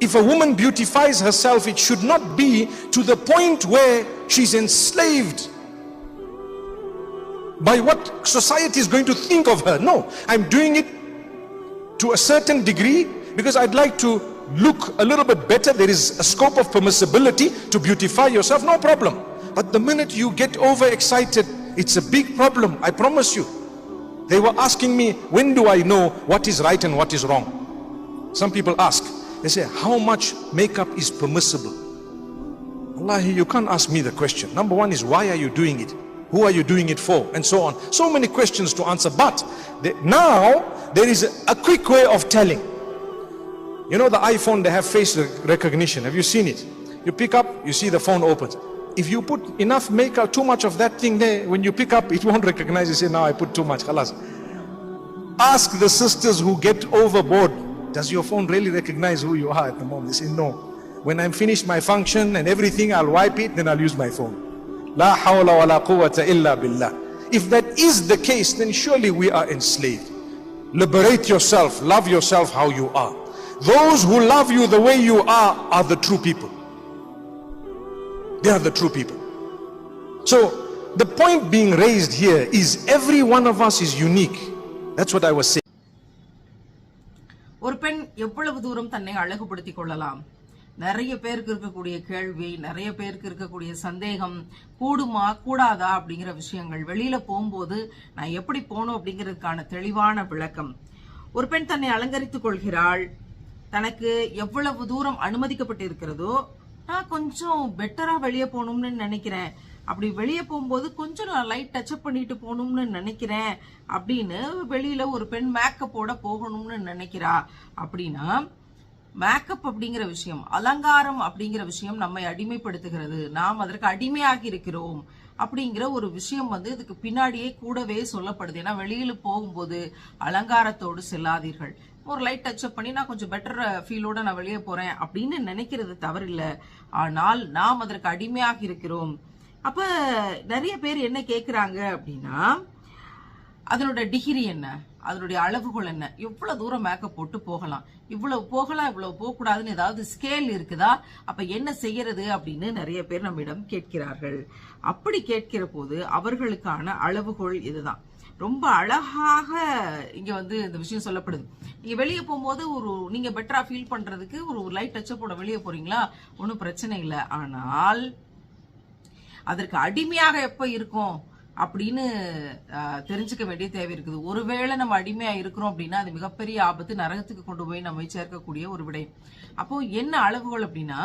If a woman beautifies herself, it should not be to the point where she's enslaved by what society is going to think of her. No, I'm doing it to a certain degree because I'd like to look a little bit better. There is a scope of permissibility to beautify yourself, no problem. But the minute you get overexcited, it's a big problem, I promise you. They were asking me, when do I know what is right and what is wrong? Some people ask, they say, how much makeup is permissible? Allah, you can't ask me the question. Number one is, why are you doing it? Who are you doing it for? And so on. So many questions to answer. But now there is a, quick way of telling. You know the iPhone, they have face recognition. Have you seen it? You pick up, you see the phone opens. If you put enough makeup, too much of that thing there, when you pick up, it won't recognize. You say, now I put too much. Ask the sisters who get overboard, does your phone really recognize who you are at the moment? They say, no. When I'm finished my function and everything, I'll wipe it, then I'll use my phone. La hawla wa la quwwata illa billah. If that is the case, then surely we are enslaved. Liberate yourself, love yourself how you are. Those who love you the way you are are the true people. They are the true people. So, the point being raised here is every one of us is unique. That's what I was saying. ஒரு பெண் எவ்வளவு தூரம் தன்னை அழகுபடுத்திக் கொள்ளலாம்? நிறைய பேருக்கு இருக்கக்கூடிய கேள்வி நிறைய பேருக்கு இருக்கக்கூடிய சந்தேகம் கூடுமா கூடாதா அப்படிங்கிற விஷயங்கள். வெளியில போகும்போது நான் எப்படி போகணும் அப்படிங்கிறதுக்கான தெளிவான விளக்கம். ஒரு பெண் தன்னை அலங்கரித்துக் கொள்கிறாள். தனக்கு எவ்வளவு தூரம் அனுமதிக்கப்பட்டிருக்கிறதோ நான் கொஞ்சம் பெட்டரா வெளியே போகணும்னு நினைக்கிறேன். அப்படி வெளியே போகும்போது கொஞ்சம் நான் லைட் டச்சப் பண்ணிட்டு போகணும்னு நினைக்கிறேன். அப்படின்னு வெளியில ஒரு பெண் மேக்கப்போட போகணும்னு நினைக்கிறா. அப்படின்னா மேக்கப் அப்படிங்கிற விஷயம் அலங்காரம் அப்படிங்கிற விஷயம் நம்மை அடிமைப்படுத்துகிறது. நாம் அதற்கு அடிமையாகி இருக்கிறோம். அப்படிங்கிற ஒரு விஷயம் வந்து இதுக்கு பின்னாடியே கூடவே சொல்லப்படுது. ஏன்னா வெளியில போகும்போது அலங்காரத்தோடு செல்லாதீர்கள். ஒரு லைட் டச்சப் பண்ணி நான் கொஞ்சம் பெட்டர் ஃபீலோட நான் வெளியே போறேன் அப்படின்னு நினைக்கிறது தவறில்லை. ஆனால் நாம் அதற்கு அடிமையாக இருக்கிறோம். அப்ப நிறைய பேர் என்ன கேக்குறாங்க அப்படின்னா அதனோட டிகிரி என்ன? அதனுடைய அளவுகள் என்ன? எவ்வளவு தூரம் மேக்கப் போட்டு போகலாம்? இவ்வளவு போகலாம் இவ்வளவு போக கூடாதுன்னு ஏதாவது ஸ்கேல் இருக்குதா? அப்ப என்ன செய்யறது அப்படின்னு நிறைய பேர் நம்மிடம் கேட்கிறார்கள். அப்படி கேட்கிற போது அவர்களுக்கான அளவுகோல் இதுதான். ரொம்ப அழகாக இங்க வந்து இந்த விஷயம் சொல்லப்படுது. நீங்க வெளியே போகும்போது ஒரு நீங்க பெட்டரா ஃபீல் பண்றதுக்கு ஒரு லைட் டச்சப்போட வெளியே போறீங்களா? ஒன்றும் பிரச்சனை இல்லை. ஆனால் அதற்கு அடிமையாக எப்ப இருக்கும்? அப்படின்னு தெரிஞ்சுக்க வேண்டிய தேவை இருக்குது. ஒருவேளை நம்ம அடிமையா இருக்கிறோம் அப்படின்னா அது மிகப்பெரிய ஆபத்து நரகத்துக்கு கொண்டு போய் நம்ம சேர்க்கக்கூடிய ஒரு விடயம் அப்போ என்ன அளவுகள் அப்படின்னா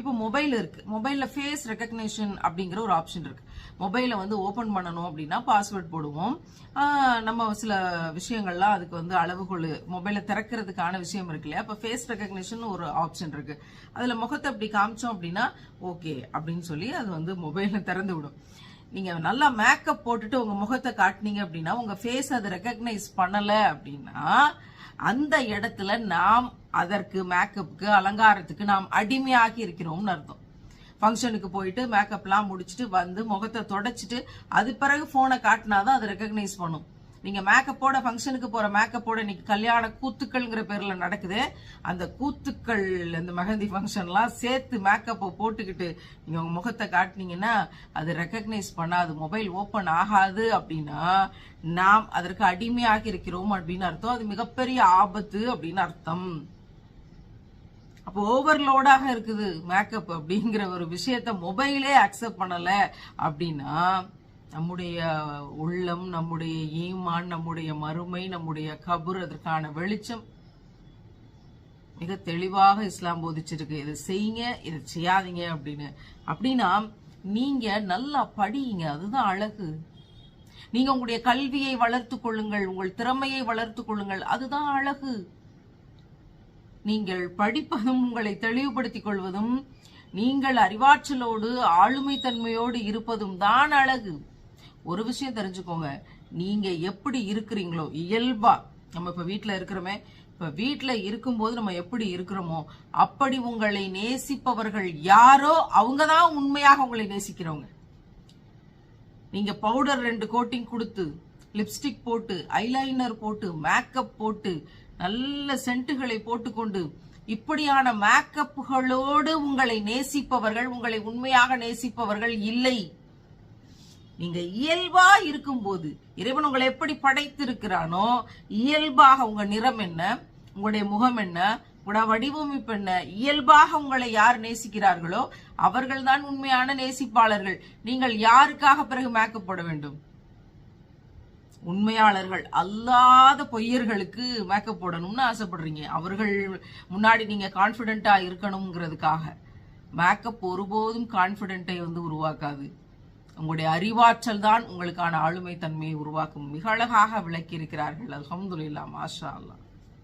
இப்போ மொபைல் இருக்கு. மொபைல்ல ஃபேஸ் ரெக்கக்னேஷன் அப்படிங்கிற ஒரு ஆப்ஷன் இருக்கு. மொபைலை வந்து ஓபன் பண்ணணும் அப்படின்னா பாஸ்வேர்ட் போடுவோம். நம்ம சில விஷயங்கள்லாம் அதுக்கு வந்து அளவுகோல் மொபைலை திறக்கிறதுக்கான விஷயம் இருக்கு இல்லையா? அப்ப ஃபேஸ் ரெக்கக்னேஷன் ஒரு ஆப்ஷன் இருக்கு. அதுல முகத்தை அப்படி காமிச்சோம் அப்படின்னா ஓகே அப்படின்னு சொல்லி அது வந்து மொபைலை திறந்து விடும். நீங்க நல்லா மேக்கப் போட்டுட்டு உங்க முகத்தை காட்டுனீங்க அப்படின்னா உங்க ஃபேஸ் அதை ரெக்கக்னைஸ் பண்ணல அப்படின்னா அந்த இடத்துல நாம் அதற்கு மேக்கப்புக்கு அலங்காரத்துக்கு நாம் அடிமையாகி இருக்கிறோம்னு அர்த்தம். ஃபங்க்ஷனுக்கு போயிட்டு மேக்கப்லாம் முடிச்சுட்டு வந்து முகத்தை தொடச்சிட்டு அது பிறகு போனை காட்டினாதான் அதை ரெக்கக்னைஸ் பண்ணும். நீங்க மேக்கப்போட ஃபங்க்ஷனுக்கு போற மேக்கப்போட இன்னைக்கு கல்யாண கூத்துக்கள்ங்கிற பேர்ல நடக்குது. அந்த கூத்துக்கள் அந்த மெஹந்தி ஃபங்க்ஷன்லாம் சேர்த்து மேக்கப்பை போட்டுக்கிட்டு நீங்க உங்க முகத்தை காட்டினீங்கன்னா அது ரெக்கக்னைஸ் பண்ணாது மொபைல் ஓப்பன் ஆகாது அப்படின்னா நாம் அதற்கு அடிமையாக இருக்கிறோம் அப்படின்னு அர்த்தம். அது மிகப்பெரிய ஆபத்து அப்படின்னு அர்த்தம். அப்போ ஓவர்லோடாக இருக்குது மேக்கப் அப்படிங்கிற ஒரு விஷயத்த மொபைலே அக்செப்ட் பண்ணலை அப்படின்னா நம்முடைய உள்ளம் நம்முடைய ஈமான் நம்முடைய மறுமை நம்முடைய கபுர் அதற்கான வெளிச்சம் மிக தெளிவாக இஸ்லாம் போதிச்சிருக்கு. இதை செய்யுங்க இதை செய்யாதீங்க அப்படின்னு. அப்படின்னா நீங்க நல்லா படியுங்க. அதுதான் அழகு. நீங்க உங்களுடைய கல்வியை வளர்த்து கொள்ளுங்கள் உங்கள் திறமையை வளர்த்து கொள்ளுங்கள். அதுதான் அழகு. நீங்கள் படிப்பதும் உங்களை தெளிவுபடுத்திக் கொள்வதும் நீங்கள் அறிவாற்றலோடு ஆளுமை தன்மையோடு இருப்பதும் தான் அழகு. ஒரு விஷயம் தெரிஞ்சுக்கோங்க. நீங்க எப்படி இருக்கிறீங்களோ இயல்பா நம்ம இப்ப வீட்டில் இருக்கிறோமே இப்ப வீட்ல இருக்கும்போது நம்ம எப்படி இருக்கிறோமோ அப்படி உங்களை நேசிப்பவர்கள் யாரோ அவங்க தான் உண்மையாக உங்களை நேசிக்கிறவங்க. நீங்க பவுடர் ரெண்டு கோட்டிங் கொடுத்து லிப்ஸ்டிக் போட்டு ஐலைனர் போட்டு மேக்கப் போட்டு நல்ல சென்ட்டுகளை போட்டுக்கொண்டு இப்படியான மேக்கப்புகளோடு உங்களை நேசிப்பவர்கள் உங்களை உண்மையாக நேசிப்பவர்கள் இல்லை. நீங்க இயல்பா இருக்கும்போது இறைவன் உங்களை எப்படி படைத்திருக்கிறானோ இயல்பாக உங்க நிறம் என்ன உங்களுடைய முகம் என்ன உங்களோட வடிவமைப்பு என்ன இயல்பாக உங்களை யார் நேசிக்கிறார்களோ அவர்கள் தான் உண்மையான நேசிப்பாளர்கள். நீங்கள் யாருக்காக பிறகு மேக்கப் போட வேண்டும்? உண்மையாளர்கள் அல்லாத பொய்யர்களுக்கு மேக்கப் போடணும்னு ஆசைப்படுறீங்க. அவர்கள் முன்னாடி நீங்க கான்பிடென்டா இருக்கணுங்கிறதுக்காக மேக்கப் ஒருபோதும் கான்பிடென்ட்டை வந்து உருவாக்காது. உங்களுடைய அறிவாற்றல் தான் உங்களுக்கான ஆளுமை தன்மையை உருவாக்கும். மிக அழகாக விளக்கி இருக்கிறார்கள் மாஷா அல்லா